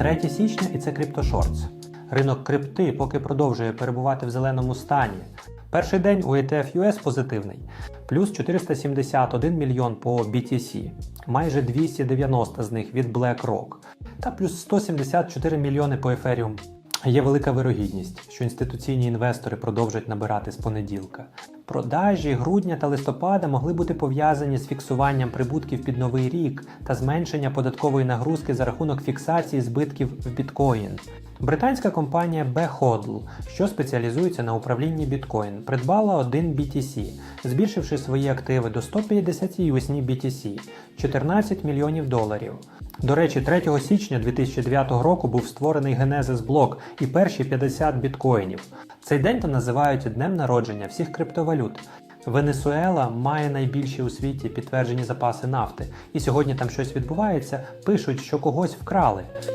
3 січня і це криптошортс. Ринок крипти поки продовжує перебувати в зеленому стані. Перший день у ETF US позитивний, плюс 471 мільйон по BTC, майже 290 з них від BlackRock, та плюс 174 мільйони по Ethereum. Є велика вирогідність, що інституційні інвестори продовжать набирати з понеділка. Продажі грудня та листопада могли бути пов'язані з фіксуванням прибутків під новий рік та зменшення податкової нагрузки за рахунок фіксації збитків в біткоін. Британська компанія B-Hodl, що спеціалізується на управлінні біткоін, придбала один BTC, збільшивши свої активи до 158 BTC 14 мільйонів доларів. До речі, 3 січня 2009 року був створений Genesis блок і перші 50 біткоїнів. Цей день то називають днем народження всіх криптовалют. Венесуела має найбільші у світі підтверджені запаси нафти, і сьогодні там щось відбувається. Пишуть, що когось вкрали.